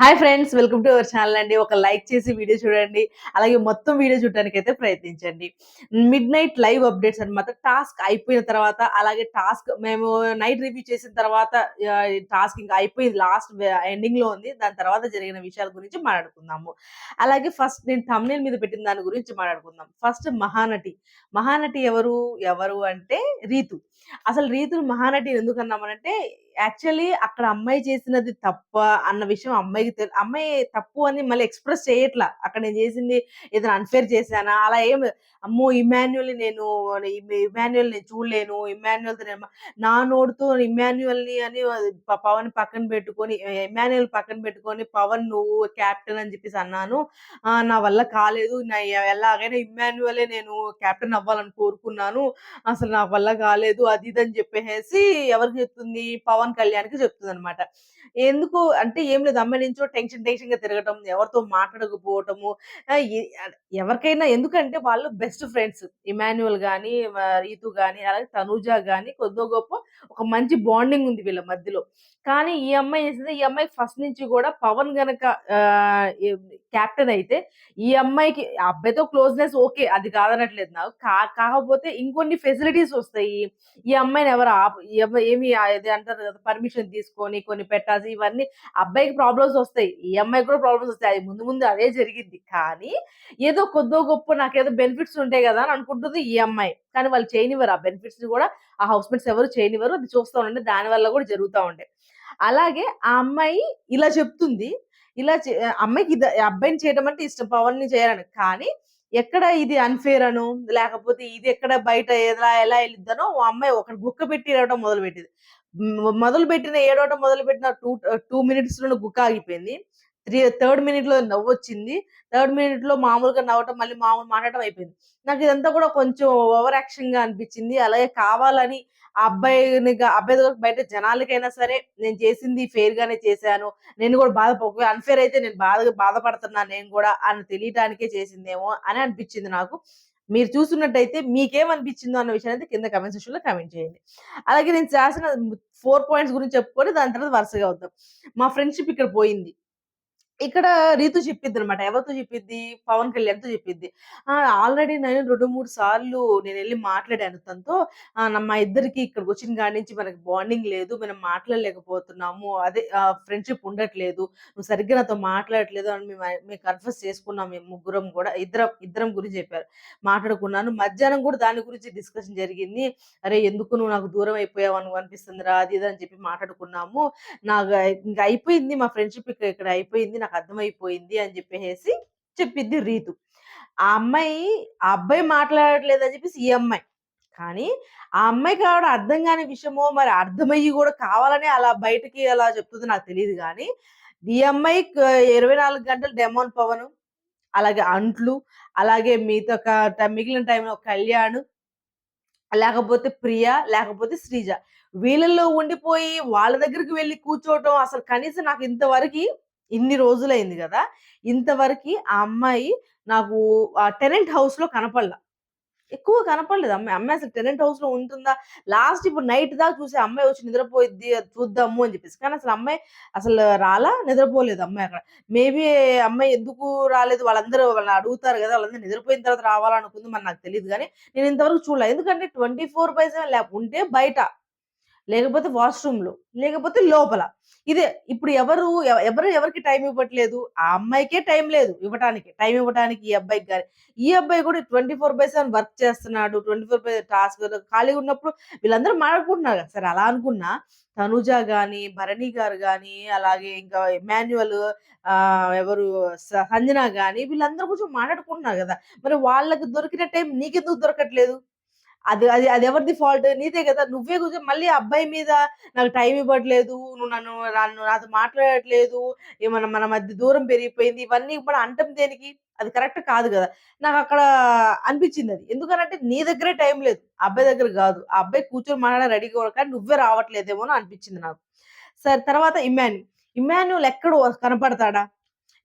Hi friends welcome to our channel అండి. ఒక like చేసి వీడియో చూడండి. అలాగే మొత్తం వీడియో చూడడానికి అయితే ప్రయత్నించండి. మిడ్ నైట్ లైవ్ అప్డేట్స్ అనమాట టాస్క్ అయిపోయిన తర్వాత అలాగే టాస్క్ మేము నైట్ రివ్యూ చేసిన తర్వాత టాస్క్ ఇంకా అయిపోయింది. లాస్ట్ ఎండింగ్లో ఉంది. దాని తర్వాత జరిగిన విషయాల గురించి మాట్లాడుకుందాము. అలాగే ఫస్ట్ నేను తమిళ మీద పెట్టిన దాని గురించి మాట్లాడుకుందాం. ఫస్ట్ మహానటి. మహానటి ఎవరు? ఎవరు అంటే రీతు. అసలు రీతులు మహానటి ఎందుకు అన్నామనంటే యాక్చువల్లీ అక్కడ అమ్మాయి చేసినది తప్ప అన్న విషయం అమ్మాయికి తెలు అమ్మాయి తప్పు అని మళ్ళీ ఎక్స్ప్రెస్ చేయట్లా. అక్కడ నేను చేసింది ఏదైనా అన్ఫేర్ చేశానా? అలా ఏం అమ్మో! ఇమాన్యువల్ నేను ఇమాన్యువల్ నేను చూడలేను. ఇమాన్యువల్ నేను నా నోడుతో ఇమాన్యువల్ని అని పవన్ పక్కన పెట్టుకొని ఇమాన్యువల్ పక్కన పెట్టుకొని పవన్ నువ్వు క్యాప్టెన్ అని చెప్పేసి అన్నాను. నా వల్ల కాలేదు. నా ఎలాగైనా ఇమాన్యువలే నేను క్యాప్టెన్ అవ్వాలని కోరుకున్నాను. అసలు నా వల్ల కాలేదు. అది ఇది అని చెప్పేసి ఎవరికి చెప్తుంది? పవన్ కళ్యాణ్కి చెప్తుంది అనమాట ఎందుకు అంటే ఏం లేదు అమ్మాయి నుంచో టెన్షన్ టెన్షన్గా తిరగటం ఎవరితో మాట్లాడకపోవటము ఎవరికైనా ఎందుకంటే వాళ్ళు బెస్ట్ ఫ్రెండ్స్. ఇమాన్యువల్ గాని రీతు గాని అలాగే తనూజ గాని కొద్దో గొప్ప ఒక మంచి బాండింగ్ ఉంది వీళ్ళ మధ్యలో. కానీ ఈ అమ్మాయి చేసింది? ఈ అమ్మాయి ఫస్ట్ నుంచి కూడా పవన్ గనక క్యాప్టెన్ అయితే ఈ అమ్మాయికి ఆ అబ్బాయితో క్లోజ్నెస్ ఓకే అది కాదనట్లేదు నాకు. కా- కాకపోతే ఇంకొన్ని ఫెసిలిటీస్ వస్తాయి. ఈ అమ్మాయిని ఎవరు ఈ అమ్మాయి ఏమి ఇది అంటారు కదా పర్మిషన్ తీసుకొని కొన్ని పెట్టాల్సి ఇవన్నీ అబ్బాయికి ప్రాబ్లమ్స్ వస్తాయి. ఈ అమ్మాయికి కూడా ప్రాబ్లమ్స్ వస్తాయి. అది ముందు ముందు అదే జరిగింది. కానీ ఏదో కొద్దో గొప్ప నాకేదో బెనిఫిట్స్ ఉంటాయి కదా అని అనుకుంటుంది ఈ అమ్మాయి. కానీ వాళ్ళు చేయనివ్వరు. ఆ బెనిఫిట్స్ కూడా ఆ హౌస్ మేట్స్ ఎవరు చేయనివ్వరు. అది చూస్తూ ఉండే దాని వల్ల కూడా జరుగుతూ ఉండే. అలాగే ఆ అమ్మాయి ఇలా చెప్తుంది. ఇలా చే- అమ్మాయికి ఇది అబ్బాయిని చేయడం అంటే ఇష్టం పవన్ని చేయాలని. కానీ ఎక్కడ ఇది అన్ఫేర్ అను లేకపోతే ఇది ఎక్కడ బయట ఎలా ఎలా వెళ్ళిద్దనో ఓ అమ్మాయి ఒక గుక్క పెట్టి ఏడవడం మొదలు పెట్టింది మొదలు పెట్టిన ఏడవటం మొదలు పెట్టిన టూ టూ మినిట్స్లో గుక్క ఆగిపోయింది. త్రీ థర్డ్ మినిట్లో నవ్వు వచ్చింది థర్డ్ మినిట్లో మామూలుగా నవ్వటం మళ్ళీ మామూలు మాట్లాడటం అయిపోయింది. నాకు ఇదంతా కూడా కొంచెం ఓవర్ యాక్షన్గా అనిపించింది. అలాగే కావాలని ఆ అబ్బాయిని అబ్బాయి బయట జనాలకైనా సరే నేను చేసింది ఫెయిర్ గానే చేశాను. నేను కూడా బాధ అన్ఫేర్ అయితే నేను బాధ బాధపడుతున్నా నేను కూడా అని తెలియటానికే చేసిందేమో అని అనిపించింది నాకు. మీరు చూస్తున్నట్టయితే మీకేమనిపించిందో అన్న విషయాన్ని అయితే కింద కమెంట్ సెక్షన్లో కమెంట్ చేయండి. అలాగే నేను చేసిన ఫోర్ పాయింట్స్ గురించి చెప్పుకొని దాని తర్వాత వరుసగా వద్దాం. మా ఫ్రెండ్షిప్ ఇక్కడ పోయింది. ఇక్కడ రీతు చెప్పిద్ది అనమాట ఎవరితో చెప్పిద్ది? పవన్ కళ్యాణ్తో చెప్పిద్ది. ఆల్రెడీ నేను రెండు మూడు సార్లు నేను వెళ్ళి మాట్లాడాను తనతో. మా ఇద్దరికి ఇక్కడికి వచ్చిన కాడి నుంచి మనకి బాండింగ్ లేదు. మనం మాట్లాడలేకపోతున్నాము. అదే ఫ్రెండ్షిప్ ఉండట్లేదు. నువ్వు సరిగ్గా నాతో మాట్లాడట్లేదు అని మేము మేము కన్ఫ్యూస్ చేసుకున్నాం మేము ముగ్గురం కూడా. ఇద్దరం ఇద్దరం గురించి చెప్పారు. మాట్లాడుకున్నాను. మధ్యాహ్నం కూడా దాని గురించి డిస్కషన్ జరిగింది. అరే ఎందుకు నువ్వు నాకు దూరం అయిపోయావు అని అనిపిస్తుందిరా? అది ఇది అని చెప్పి మాట్లాడుకున్నాము. నాకు ఇంకా అయిపోయింది మా ఫ్రెండ్షిప్. ఇక్కడ ఇక్కడ అయిపోయింది. నాకు నాకు అర్థమైపోయింది అని చెప్పేసి చెప్పిద్ది రీతు. ఆ అమ్మాయి ఆ అబ్బాయి మాట్లాడట్లేదు అని చెప్పేసి ఈ అమ్మాయి. కానీ ఆ అమ్మాయి కావడం అర్థం కాని విషయమో మరి అర్థమయ్యి కూడా కావాలని అలా బయటకి అలా చెప్తుంది నాకు తెలియదు కానీ ఈ అమ్మాయి ఇరవై నాలుగు గంటలు డెమోన్ పవన్ అలాగే అంట్లు అలాగే మిగతా ఒక మిగిలిన టైంలో కళ్యాణ్ లేకపోతే ప్రియ లేకపోతే శ్రీజ. వీళ్ళల్లో ఉండిపోయి వాళ్ళ దగ్గరికి వెళ్ళి కూర్చోవటం అసలు కనీసం నాకు ఇంతవరకు ఇన్ని రోజులైంది కదా ఇంతవరకు ఆ అమ్మాయి నాకు ఆ టెనెంట్ హౌస్లో కనపడలా. ఎక్కువ కనపడలేదు. అమ్మాయి అమ్మాయి అసలు టెనెంట్ హౌస్లో ఉంటుందా? లాస్ట్ ఇప్పుడు నైట్ దాకా చూసి అమ్మాయి వచ్చి నిద్రపోయిద్ది చూద్దాము అని చెప్పేసి. కానీ అసలు అమ్మాయి అసలు రాలా? నిద్రపోలేదు అమ్మాయి అక్కడ. మేబీ అమ్మాయి ఎందుకు రాలేదు? వాళ్ళందరూ వాళ్ళని అడుగుతారు కదా వాళ్ళందరూ నిద్రపోయిన తర్వాత రావాలనుకుంది మరి నాకు తెలియదు కానీ నేను ఇంతవరకు చూడలేదు ఎందుకంటే ట్వంటీ ఫోర్ బై సెవెన్ ఉంటే బయట లేకపోతే వాష్రూమ్లో లేకపోతే లోపల. ఇదే ఇప్పుడు ఎవరు ఎవరు ఎవరికి టైం ఇవ్వట్లేదు? ఆ అమ్మాయికే టైం లేదు ఇవ్వటానికి. టైం ఇవ్వడానికి ఈ అబ్బాయికి కానీ ఈ అబ్బాయి కూడా twenty four by seven work చేస్తున్నాడు. ట్వంటీ ఫోర్ బై టాస్క్ ఖాళీగా ఉన్నప్పుడు వీళ్ళందరూ మాట్లాడుకుంటున్నారు కదా సరే. అలా అనుకున్నా తనుజ కానీ భరణి గారు కానీ అలాగే ఇంకా మాన్యువల్ ఆ ఎవరు స- సంజన కానీ వీళ్ళందరూ కొంచెం మాట్లాడుకుంటున్నారు కదా. మరి వాళ్ళకి దొరికిన టైం నీకెందుకు దొరకట్లేదు? అది అది అది ఎవరిది ఫాల్ట్ నీదే కదా. నువ్వే కొంచెం మళ్ళీ అబ్బాయి మీద నాకు టైం ఇవ్వట్లేదు నువ్వు నన్ను నన్ను నాతో మాట్లాడట్లేదు ఏమన్నా మన మధ్య దూరం పెరిగిపోయింది ఇవన్నీ కూడా అంటం దేనికి? అది కరెక్ట్ కాదు కదా. నాకు అక్కడ అనిపించింది అది. ఎందుకనంటే నీ దగ్గరే టైం లేదు. అబ్బాయి దగ్గర కాదు. ఆ అబ్బాయి కూర్చొని మాట్లాడ రెడీగా కానీ నువ్వే రావట్లేదేమో అని అనిపించింది నాకు. సరే తర్వాత ఇమాన్యుల్ ఇమాన్యుల్ ఎక్కడ కనపడతాడా?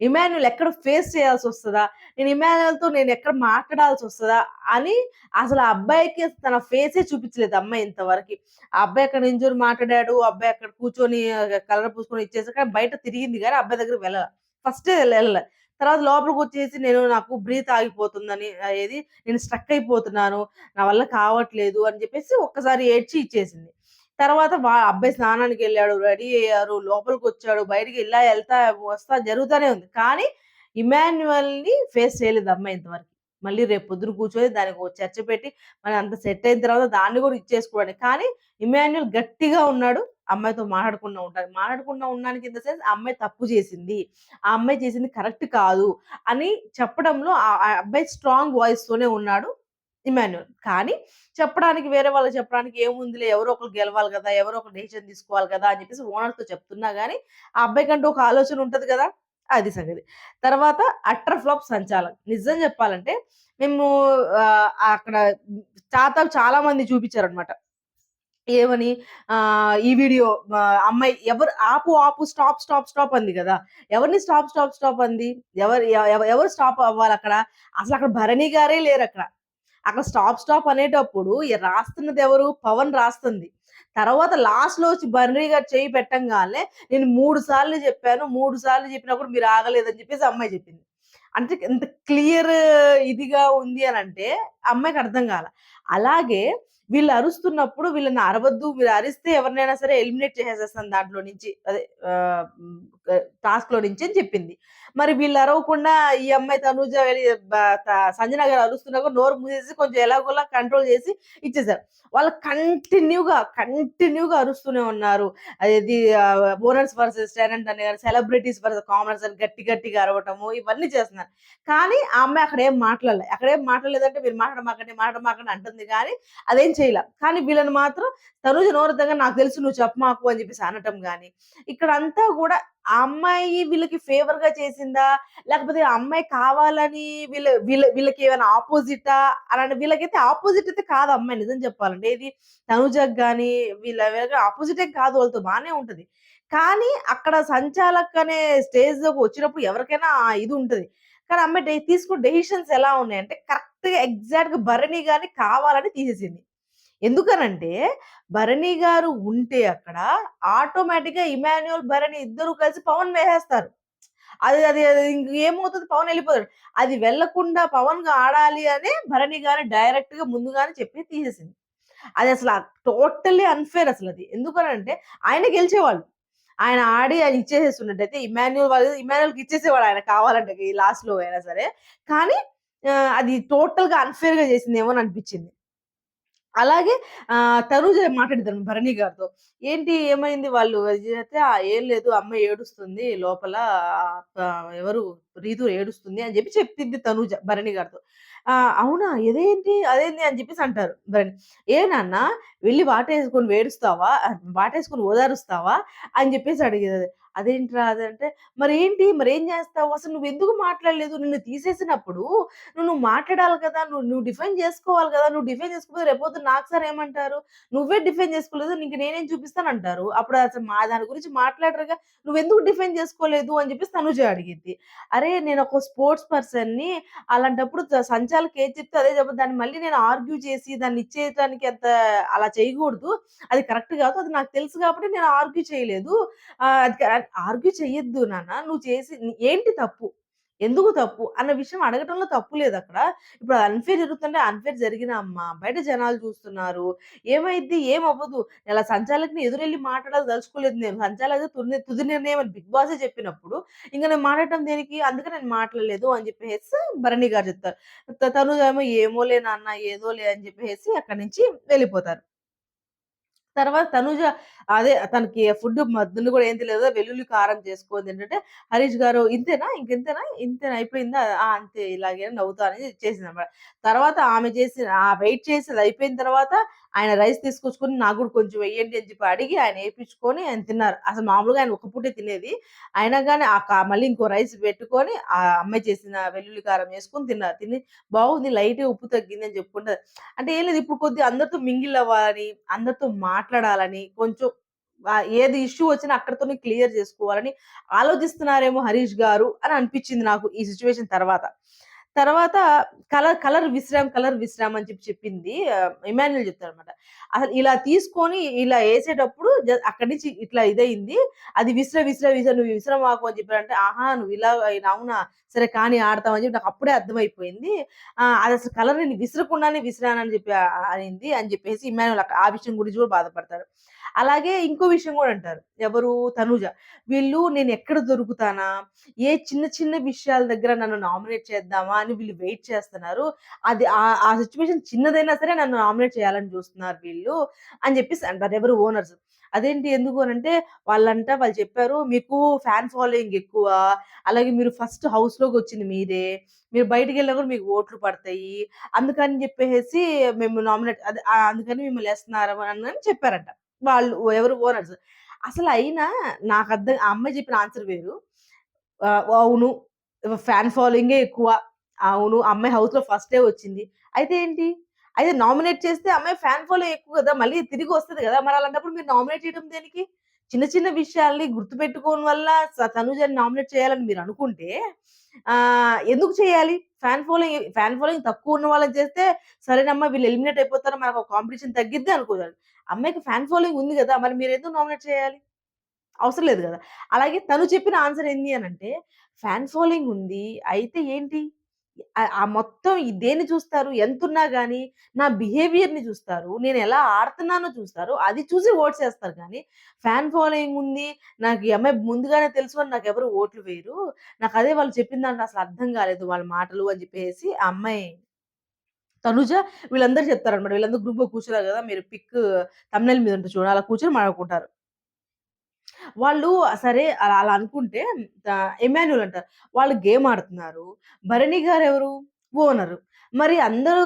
ఇమాన్యుల్ ఎక్కడ ఫేస్ చేయాల్సి వస్తుందా నేను ఇమాన్యుల్‌తో నేను ఎక్కడ మాట్లాడాల్సి వస్తుందా అని అసలు ఆ అబ్బాయికి తన ఫేసే చూపించలేదు అమ్మాయి ఇంతవరకు ఆ అబ్బాయి అక్కడ నించొని మాట్లాడాడు. ఆ అబ్బాయి అక్కడ కూర్చొని కలర్ పూసుకొని ఇచ్చేసాక బయట తిరిగింది కానీ అబ్బాయి దగ్గర వెళ్ళల. ఫస్టే వెళ్ళాలి తర్వాత లోపలికి వచ్చేసి నేను నాకు బ్రీత్ ఆగిపోతుందని ఏది నేను స్ట్రక్ అయిపోతున్నాను. నా వల్ల కావట్లేదు అని చెప్పేసి ఒక్కసారి ఏడ్చి ఇచ్చేసింది. తర్వాత అబ్బాయి అబ్బాయి స్నానానికెళ్ళాడు. రెడీ అయ్యారు. లోపలికొచ్చాడు. బయటికి ఇలా వెళ్తా వస్తా జరుగుతానే ఉంది. కానీ ఇమాన్యుయల్‌ని ఫేస్ చేయలేదు అమ్మాయి ఇంతవరకు మళ్ళీ రేపు పొద్దున కూర్చొని దానికి చర్చ పెట్టి మనం అంత సెట్ అయిన తర్వాత దాన్ని కూడా ఇచ్చేసుకోవడానికి. కానీ ఇమాన్యుయల్ గట్టిగా ఉన్నాడు. అమ్మాయితో మాట్లాడకుండా ఉంటాడు మాట్లాడకుండా ఉండడానికి ఇన్ ద సెన్స్ అమ్మాయి తప్పు చేసింది. ఆ అమ్మాయి చేసింది కరెక్ట్ కాదు అని చెప్పడంలో ఆ ఆ అబ్బాయి స్ట్రాంగ్ వాయిస్‌తోనే ఉన్నాడు ఇమాన్యుల్ కానీ చెప్పడానికి వేరే వాళ్ళు చెప్పడానికి ఏముందిలే ఎవరో ఒకరు గెలవాలి కదా ఎవరో ఒకరు డెసిషన్ తీసుకోవాలి కదా! అని చెప్పేసి ఓనర్‌తో చెప్తున్నా కానీ ఆ అబ్బాయి కంటే ఒక ఆలోచన ఉంటుంది కదా అది సంగతి. తర్వాత అట్టర్ ఫ్లాప్ సంచాలక్. నిజం చెప్పాలంటే మేము అక్కడ తాత చాలా మంది చూపించారన్నమాట. ఏమని ఈ వీడియో అమ్మాయి ఎవరు ఆపు, ఆపు, స్టాప్, స్టాప్, స్టాప్ అంది కదా ఎవరిని స్టాప్, స్టాప్, స్టాప్ అంది? ఎవరు ఎవరు స్టాప్ అసలు అక్కడ భరణి గారే లేరు అక్కడ అక్కడ స్టాప్, స్టాప్ అనేటప్పుడు రాస్తున్నది ఎవరు? పవన్ రాస్తుంది. తర్వాత లాస్ట్‌లో వచ్చి భరణి గారు చేయి పెట్టంగానే నేను మూడు సార్లు చెప్పాను. మూడు సార్లు చెప్పినప్పుడు మీరు ఆగలేదని చెప్పేసి అమ్మాయి చెప్పింది. అంటే ఇంత క్లియర్ ఇదిగా ఉంది అని అంటే అమ్మాయికి అర్థం కాల అలాగే వీళ్ళు అరుస్తున్నప్పుడు వీళ్ళని అరవద్దు. మీరు అరిస్తే ఎవరినైనా సరే ఎలిమినేట్ చేసేస్తాను దాంట్లో నుంచి. అదే టాస్క్లో టాస్క్‌లో నుంచి అని చెప్పింది. మరి వీళ్ళు అరవకుండా ఈ అమ్మాయి తనూజ త సంజన గారు అరుస్తున్నా కూడా నోరు మూసేసి కొంచెం ఎలాగోలా కంట్రోల్ చేసి ఇచ్చేసారు. వాళ్ళు కంటిన్యూగా, కంటిన్యూగా అరుస్తూనే ఉన్నారు. అది బోనర్స్ ఓనర్స్ వర్సెస్ టెనెంట్ అని కానీ సెలబ్రిటీస్ వర్సెస్ కామనర్స్ అని గట్టి గట్టిగా అరవటము ఇవన్నీ చేస్తున్నారు. కానీ ఆ అమ్మాయి అక్కడేం మాట్లాడలే. అక్కడేం మాట్లాడలేదంటే మీరు మాట్లాడమాకండి, మాట్లాడమాకండి అంటుంది కానీ అదేం చేయలే కానీ వీళ్ళని మాత్రం తనూజ నోరెత్తగా నాకు తెలుసు నువ్వు చెప్పమాకు అని చెప్పేసి అనటం కానీ ఇక్కడ అంతా కూడా ఆ అమ్మాయి వీళ్ళకి ఫేవర్‌గా చేసిందా? లేకపోతే ఆ అమ్మాయి కావాలని వీళ్ళ వీళ్ళ వీళ్ళకి ఏమైనా ఆపోజిటా అలాంటి వీళ్ళకైతే ఆపోజిట్ అయితే కాదు అమ్మాయి నిజం చెప్పాలంటే. ఏది తనుజకు కానీ వీళ్ళ వీళ్ళకి అపోజిట్ కాదు వాళ్ళతో బాగానే ఉంటది. కానీ అక్కడ సంచాలక్ అనే స్టేజ్‌లోకి వచ్చినప్పుడు ఎవరికైనా ఇది ఉంటుంది కానీ అమ్మాయి తీసుకున్న డెసిషన్స్ ఎలా ఉన్నాయంటే కరెక్ట్‌గా ఎగ్జాక్ట్‌గా భరణి కానీ కావాలని తీసేసింది. ఎందుకనంటే భరణి గారు ఉంటే అక్కడ ఆటోమేటిక్‌గా ఇమాన్యువల్ భరణి ఇద్దరు కలిసి పవన్ వేసేస్తారు. అది అది అది ఇంక పవన్ వెళ్ళిపోతాడు అది వెళ్ళకుండా పవన్‌గా ఆడాలి అని భరణి గారిని డైరెక్ట్‌గా ముందుగానే చెప్పి తీసేసింది. అది అసలు టోటల్లీ అసలు అది ఎందుకనంటే ఆయన గెలిచేవాళ్ళు. ఆయన ఆడి ఆయన ఇచ్చేసేస్తున్నట్టయితే ఇమాన్యుయల్ వాళ్ళు ఇమాన్యుయల్‌కి ఇచ్చేసేవాడు ఆయన కావాలంటే ఈ లాస్ట్‌లో అయినా సరే. కానీ అది టోటల్‌గా అన్‌ఫెయిర్‌గా చేసిందేమో అని అనిపించింది. అలాగే ఆహ్, తనూజ భరణి గారితో. ఏంటి ఏమైంది వాళ్ళు అయితే చేస్తే "ఆ! ఏం లేదు అమ్మాయి ఏడుస్తుంది లోపల ఎవరు రీతు ఏడుస్తుంది" అని చెప్పి చెప్తుంది తనూజ భరణి గారితో. ఆ! అవునా! ఇదేంటి? అదేంటి? అని చెప్పేసి అంటారు భరణి. "ఏ నాన్న వాటేసుకొని వేడుస్తావా? వాటేసుకొని ఓదారుస్తావా?" అని చెప్పేసి అడిగేది. అదేంట్రా అదంటే, "మరేంటి? మరేం చేస్తావు? అసలు నువ్వు ఎందుకు మాట్లాడలేదు? నిన్ను తీసేసినప్పుడు నువ్వు నువ్వు మాట్లాడాలి కదా! నువ్వు నువ్వు డిఫెండ్ చేసుకోవాలి కదా! నువ్వు డిఫెండ్ చేసుకోకపోతే రేపు నాకు సార్ ఏమంటారు? నువ్వే డిఫెండ్ చేసుకోలేదు. నీకు నేనేం చూపిస్తాను అంటారు అప్పుడు అసలు మా దాని గురించి మాట్లాడరుగా. నువ్వెందుకు డిఫెండ్ చేసుకోలేదు?" అని చెప్పి తనుజ అడిగింది "అరే! నేను ఒక స్పోర్ట్స్ పర్సన్‌ని. అలాంటప్పుడు సంచాలకు సంచాలక్ ఏది చెప్తే అదే చెప్పాలి. దాన్ని మళ్ళీ నేను ఆర్గ్యూ చేసి దాన్ని ఇచ్చేయడానికి అంత అలా చేయకూడదు. అది కరెక్ట్ కాదు. అది నాకు తెలుసు కాబట్టి నేను ఆర్గ్యూ చేయలేదు. అది ఆర్గ్యూ చెయ్యొద్దు నాన్న. నువ్వు చేసి ఏంటి తప్పు? ఎందుకు తప్పు? అన్న విషయం అడగటంలో తప్పు లేదు అక్కడ ఇప్పుడు అన్‌ఫెయిర్ జరుగుతుంటే అన్ఫేర్ జరిగిన అమ్మ బయట జనాలు చూస్తున్నారు. ఏమైద్ది? ఏమవ్వదు. ఇలా సంచాలకుని ఎదురెళ్ళి మాట్లాడాలి తలుచుకోలేదు నేను. సంచాలక తుది తుది నిర్ణయం అని బిగ్ బాసే చెప్పినప్పుడు ఇంకా నేను మాట్లాడటం దేనికి? అందుకే నేను మాట్లాడలేదు అని చెప్పేసి భరణి గారు చెప్తారు. తను ఏమో ఏమో ఏమోలే నాన్న ఏదోలే అని చెప్పేసి అక్కడి నుంచి వెళ్ళిపోతారు. తర్వాత తనుజ అదే తనకి ఫుడ్ మద్దులు కూడా ఏం తెలియదు. వెల్లుల్లి కారం చేసుకొని ఏంటంటే హరీష్ గారు "ఇంతేనా? ఇంకెంతేనా ఇంతేనా అయిపోయిందా?" "ఆ! అంతే ఇలాగే" నవ్వుతా అని చేసిందన్నమాట. తర్వాత ఆమె చేసిన ఆ వెయిట్ చేసేది అయిపోయిన తర్వాత ఆయన రైస్ తీసుకొచ్చుకొని నాకు కూడా కొంచెం వెయ్యండి అని చెప్పి అడిగి ఆయన వేయించుకొని ఆయన తిన్నారు. అసలు మామూలుగా ఆయన ఒక పూటే తినేది. అయినా కానీ ఆ మళ్ళీ ఇంకో రైస్ పెట్టుకొని ఆ అమ్మాయి చేసిన వెల్లుల్లి కారం వేసుకొని తిన్నారు. తిని బాగుంది లైట్‌గా ఉప్పు తగ్గింది అని చెప్పుకుంటారు అంటే ఏం లేదు ఇప్పుడు కొద్దిగా అందరితో మింగిల్ అవ్వాలని, అందరితో మాట్లాడాలని కొంచెం ఏది ఇష్యూ వచ్చినా అక్కడితోనే క్లియర్ చేసుకోవాలని ఆలోచిస్తున్నారేమో హరీష్ గారు అని అనిపించింది నాకు ఈ సిచ్యువేషన్ తర్వాత. తర్వాత colour colour Vishram, colour Vishram అని చెప్పి చెప్పింది ఇమాన్యుల్ ఇమాన్యుయల్ అసలు ఇలా తీసుకొని ఇలా వేసేటప్పుడు జ అక్కడి నుంచి ఇట్లా ఇదయింది. అది విశ్ర విశ్ర విశ్ర నువ్వు విసిరమాకు అని చెప్పారంటే, ఆహా! నువ్వు ఇలా అవునా! సరే కానీ ఆడతాం అని చెప్పి నాకు అప్పుడే అర్థమైపోయింది. అది అసలు కలర్ నేను విసరకుండానే విసిరానని చెప్పి అనింది అని చెప్పేసి ఇమాన్యుల్ ఆ విషయం గురించి కూడా బాధపడతాడు. అలాగే ఇంకో విషయం కూడా అంటారు. ఎవరు? తనుజ వీళ్ళు నేను ఎక్కడ దొరుకుతానా? ఏ చిన్న చిన్న విషయాల దగ్గర నన్ను నామినేట్ చేద్దామా అని వీళ్ళు వెయిట్ చేస్తున్నారు. అది ఆ సిచ్యువేషన్ చిన్నదైనా సరే నన్ను నామినేట్ చేయాలని చూస్తున్నారు వీళ్ళు అని చెప్పేసి అంటారు. ఎవరు? ఓనర్స్. అదేంటి ఎందుకు అని అంటే వాళ్ళంట వాళ్ళు చెప్పారు. మీకు ఫ్యాన్ ఫాలోయింగ్ ఎక్కువ. అలాగే మీరు ఫస్ట్ హౌస్‌లోకొచ్చింది మీరే. మీరు బయటికెళ్ళినా కూడా మీకు ఓట్లు పడతాయి. అందుకని చెప్పేసి మేము నామినేట్ అదే అందుకని మిమ్మల్ని వేస్తున్నారు అని చెప్పారంట. వాళ్ళు ఎవరు? ఓనర్స్. అసలు అయినా నాకర్థం ఆ అమ్మాయి చెప్పిన ఆన్సర్ వేరు. అవును. ఫ్యాన్ ఫాలోయింగే ఎక్కువ. అవును. అమ్మాయి హౌస్‌లో ఫస్టే వచ్చింది. అయితే ఏంటి? అయితే నామినేట్ చేస్తే అమ్మాయి ఫ్యాన్ ఫాలోయింగ్ ఎక్కువ కదా! మళ్ళీ తిరిగి వస్తుంది కదా! మరి అలాంటప్పుడు మీరు నామినేట్ చేయడం దేనికి? చిన్న చిన్న విషయాల్ని గుర్తుపెట్టుకోని వల్ల స తనుజని నామినేట్ చేయాలని మీరు అనుకుంటే ఆ ఎందుకు చేయాలి? ఫ్యాన్ ఫాలోయింగ్ ఫ్యాన్ ఫాలోయింగ్ తక్కువ ఉన్న వాళ్ళని చేస్తే సరేనమ్మా వీళ్ళు ఎలిమినేట్ అయిపోతారు. మనకు కాంపిటీషన్ తగ్గిద్ది అనుకోవాలి. అమ్మాయికి ఫ్యాన్ ఫాలోయింగ్ ఉంది కదా మరి మీరు ఎందుకు నామినేట్ చేయాలి? అవసరం లేదు కదా అలాగే తను చెప్పిన ఆన్సర్ ఏంది అని అంటే ఫ్యాన్ ఫాలోయింగ్ ఉంది. అయితే ఏంటి? ఆ మొత్తం దేన్ని చూస్తారు? ఎంతున్నా కానీ నా బిహేవియర్‌ని చూస్తారు. నేను ఎలా ఆడుతున్నానో చూస్తారు. అది చూసి ఓట్స్ చేస్తారు కానీ ఫ్యాన్ ఫాలోయింగ్ ఉంది. నాకు ఈ అమ్మాయి ముందుగానే తెలుసు అని నాకెవరు ఓట్లు వేయరు. నాకు అదే వాళ్ళు చెప్పిన దాంట్లో అసలు అర్థం కాలేదు వాళ్ళ మాటలు అని చెప్పేసి ఆ అమ్మాయి తనుజ వీళ్ళందరూ చెప్తారనమాట. వీళ్ళందరూ గ్రూప్ కూర్చున్నారు కదా మీరు పిక్ తమిళ మీద ఉంటది చూడండి అలా కూర్చొని మాట్లాడుకుంటారు. వాళ్ళు సరే అలా అలా అనుకుంటే ఎమాన్యుల్ అంటారు. వాళ్ళు గేమ్ ఆడుతున్నారు. భరణి గారు ఎవరు ఓనరు. మరి అందరూ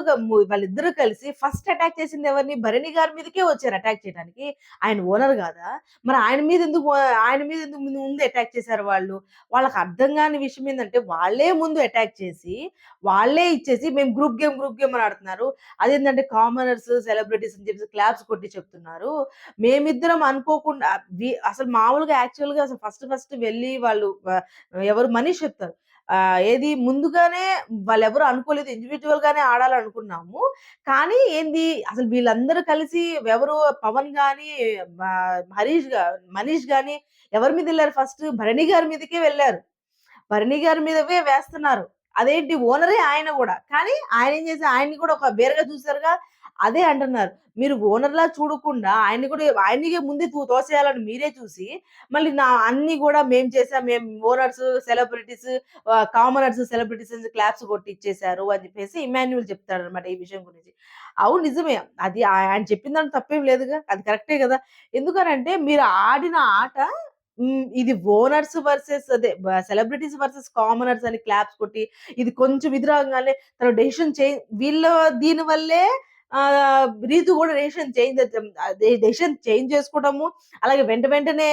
వాళ్ళిద్దరూ కలిసి ఫస్ట్ అటాక్ చేసింది ఎవరిని? భరణి గారి మీదకే వచ్చారు అటాక్ చేయడానికి. ఆయన ఓనర్ కాదా మరి ఆయన మీద ఎందుకు ఆయన మీద ఎందుకు ముందు ముందు అటాక్ చేశారు వాళ్ళు? వాళ్ళకి అర్థం కాని విషయం ఏంటంటే వాళ్ళే ముందు అటాక్ చేసి, వాళ్ళే ఇచ్చేసి మేము గ్రూప్ గేమ్, గ్రూప్ గేమ్ అని ఆడుతున్నారు. అదేంటంటే కామనర్స్, సెలబ్రిటీస్ అని చెప్పి క్లాప్స్ కొట్టి చెప్తున్నారు. మేమిద్దరం అనుకోకుండా అసలు మామూలుగా యాక్చువల్‌గా అసలు ఫస్ట్ ఫస్ట్ వెళ్ళి వాళ్ళు ఎవరు మనీ చెప్తారు. ఏది ముందుగానే వాళ్ళెవరు అనుకోలేదు. ఇండివిజువల్ గానే ఆడాలనుకున్నాము. కానీ ఏంది అసలు వీళ్ళందరూ కలిసి ఎవరు పవన్ గాని, హరీష్గా మనీష్ గాని ఎవరి మీద వెళ్ళారు ఫస్ట్? భరణి గారి మీదకే వెళ్ళారు. భరణి గారి మీదవే వేస్తున్నారు. అదేంటి ఓనరే ఆయన కూడా కానీ ఆయనేం చేసి ఆయన్ని కూడా ఒక వేరుగా చూసారుగా. అదే అంటున్నారు. మీరు ఓనర్‌లా చూడకుండా ఆయన్ని కూడా ఆయనకే ముందే తో తోసేయాలని మీరే చూసి, మళ్ళీ నా అన్ని కూడా మేము చేసాం. మేము owners, celebrities commoners, celebrities claps కొట్టి ఇచ్చేసారు అని చెప్పేసి ఇమాన్యువల్ చెప్తాడు అనమాట ఈ విషయం గురించి. అవును నిజమే. అది ఆయన చెప్పిన దాంట్లో తప్పేం లేదుగా. అది కరెక్టే కదా ఎందుకనంటే మీరు ఆడిన ఆట ఇది ఓనర్స్ వర్సెస్ అదే సెలబ్రిటీస్ వర్సెస్ కామనర్స్ అని క్లాప్స్ కొట్టి, ఇది కొంచెం ఇది తన డెసిషన్ చే వీళ్ళ దీని వల్లే ఆ రీతు కూడా డెసిషన్ చేంజ్ డెసిషన్ చేంజ్ చేసుకోవటము అలాగే వెంట వెంటనే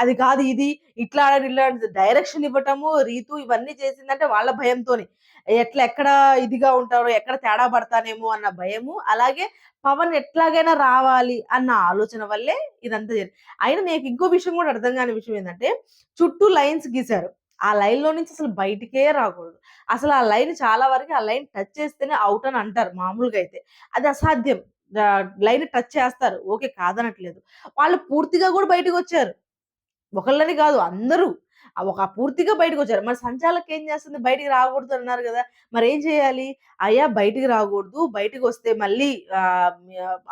అది కాదు ఇది, ఇట్లా ఆడాలి, ఇట్లా డైరెక్షన్ ఇవ్వటము, రీతు ఇవన్నీ చేసిందంటే వాళ్ళ భయంతోనే. ఎట్లా ఎక్కడ ఇదిగా ఉంటారో, ఎక్కడ తేడా పడతానేమో అన్న భయము, అలాగే పవన్ ఎట్లాగైనా రావాలి అన్న ఆలోచన వల్లే ఇదంతా జరిగింది. అయినా నాకు ఇంకో విషయం కూడా అర్థం కాని విషయం ఏంటంటే చుట్టూ లైన్స్ గీశారు. ఆ లైన్‌లో నుంచి అసలు బయటికే రాకూడదు. అసలు ఆ లైన్ చాలా వరకు ఆ లైన్ టచ్ చేస్తేనే అవుట్ అని అంటారు మామూలుగా అయితే. అది అసాధ్యం. లైన్ టచ్ చేస్తారు. ఓకే కాదనట్లేదు. వాళ్ళు పూర్తిగా కూడా బయటకు వచ్చారు ఒకళ్ళని కాదు అందరూ. ఒక పూర్తిగా బయటకొచ్చారు. మరి సంచాలకు ఏం చేస్తుంది? బయటికి రాకూడదు అన్నారు కదా మరి ఏం చేయాలి? అయ్యా బయటికి రాకూడదు. బయటికొస్తే మళ్ళీ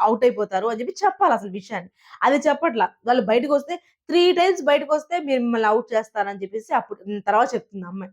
అవుట్ అయిపోతారు అని చెప్పి చెప్పాలసలు విషయాన్ని. అది చెప్పట్ల. వాళ్ళు బయటికొస్తే 3 టైమ్స్ బయటకొస్తే మిమ్మల్ని అవుట్ చేస్తారని చెప్పేసి అప్పుడు తర్వాత చెప్తుంది అమ్మాయి.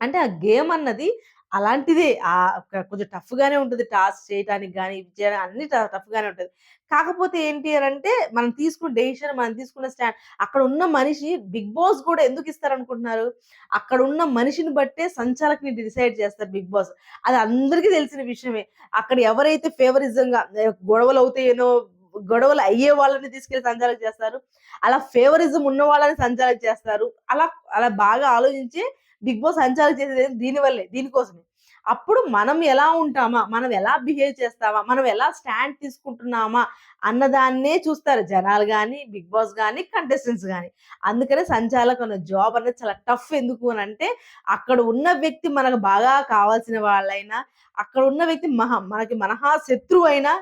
అంటే ఆ గేమ్ అన్నది అలాంటిదే. ఆ కొంచెం కొంచెం టఫ్‌గానే ఉంటుంది టాస్క్ చేయటానికి కానీ ఇవి చేయడానికి అన్ని ట టఫ్‌గానే ఉంటుంది కాకపోతే ఏంటి అని అంటే మనం తీసుకున్న డెసిషన్, మనం తీసుకున్న స్టాండ్ అక్కడ ఉన్న మనిషి బిగ్ బాస్ కూడా ఎందుకు ఇస్తారనుకుంటున్నారు? అక్కడున్న మనిషిని బట్టే సంచాలకుని డిసైడ్ చేస్తారు బిగ్ బాస్. అది అందరికీ తెలిసిన విషయమే. అక్కడ ఎవరైతే ఫేవరిజంగా గొడవలు అవుతాయేనో గొడవలు అయ్యే వాళ్ళని తీసుకెళ్ళి సంచాలకులు చేస్తారు. అలా ఫేవరిజం ఉన్న వాళ్ళని సంచాలకులు చేస్తారు. అలా అలా బాగా ఆలోచించి బిగ్ బాస్ సంచారం చేసేది దీని వల్లే. దీనికోసమే. అప్పుడు మనం ఎలా ఉంటామా మనం ఎలా బిహేవ్ చేస్తామా మనం ఎలా స్టాండ్ తీసుకుంటున్నామా అన్నదాన్నే చూస్తారు జనాలు కానీ బిగ్ బాస్ కానీ కంటెస్టెంట్స్ కానీ అందుకనే సంచాలక జాబ్ అనేది చాలా టఫ్ ఎందుకు అని అంటే అక్కడ ఉన్న వ్యక్తి మనకు బాగా కావాల్సిన వాళ్ళైనా అక్కడ ఉన్న వ్యక్తి మహా మనకి మనహా శత్రువు అయినా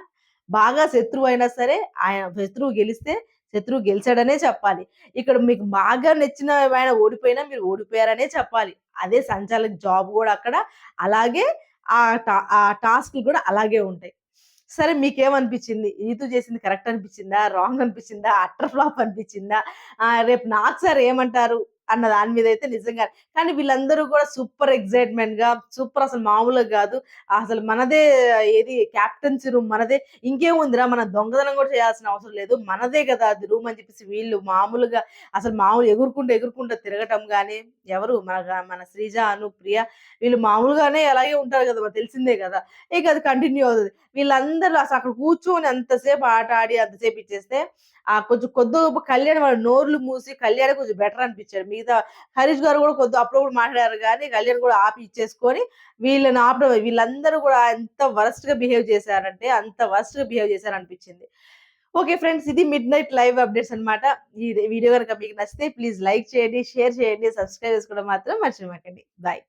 బాగా శత్రువు అయినా సరే ఆయన శత్రువు గెలిస్తే శత్రువు గెలిచాడనే చెప్పాలి ఇక్కడ మీకు బాగా నచ్చిన ఆయన ఓడిపోయినా మీరు ఓడిపోయారనే చెప్పాలి అదే సంచాలక జాబ్ కూడా అక్కడ అలాగే ఆ టా ఆ టాస్క్‌లు కూడా అలాగే ఉంటాయి. సరే మీకేమనిపించింది? రీతు చేసింది కరెక్ట్ అనిపించిందా? రాంగ్ అనిపించిందా? అట్టర్ ఫ్లాప్ అనిపించిందా? రేపు నాకు సార్ ఏమంటారు? అన్న దాని మీద అయితే నిజంగా. కానీ వీళ్ళందరూ కూడా సూపర్ ఎక్సైట్‌మెంట్‌గా సూపర్ అసలు మామూలుగా కాదు. అసలు మనదే ఏది క్యాప్టెన్సీ రూమ్ మనదే. ఇంకేముందిరా మన దొంగతనం కూడా చేయాల్సిన అవసరం లేదు. మనదే కదా అది రూమ్ అని చెప్పేసి వీళ్ళు మామూలుగా అసలు మామూలు ఎగురుకుంటూ, ఎగురుకుంటూ తిరగటం కానీ ఎవరు? మన మన శ్రీజ, అను, ప్రియ వీళ్ళు మామూలుగానే అలాగే ఉంటారు కదా మనకు తెలిసిందే కదా. ఇక అది కంటిన్యూ అవుతుంది. వీళ్ళందరూ అసలు అక్కడ కూర్చొని అంతసేపు ఆట ఆడి అంతసేపు ఇచ్చేస్తే ఆ కొంచెం కొద్దిగా కళ్యాణ్ వాళ్ళ నోర్లు మూసి కళ్యాణ్ కొంచెం బెటర్ అనిపించాడు. మిగతా హరీష్ గారు కూడా కొద్దిగా అప్పుడప్పుడు మాట్లాడారు కానీ కళ్యాణ్ కూడా ఆపి ఇచ్చేసుకొని వీళ్ళని ఆపడం వీళ్ళందరూ కూడా ఎంత వరస్ట్గా బిహేవ్ చేశారంటే, అంత వరస్ట్గా బిహేవ్ చేశారనిపించింది. ఓకే ఫ్రెండ్స్ ఇది మిడ్ నైట్ లైవ్ అప్డేట్స్ అన్నమాట. ఈ వీడియో కనుక మీకు నచ్చితే ప్లీజ్ లైక్ చేయండి, షేర్ చేయండి, సబ్స్క్రైబ్ చేసుకోవడం మాత్రం మర్చిపోకండి. బాయ్.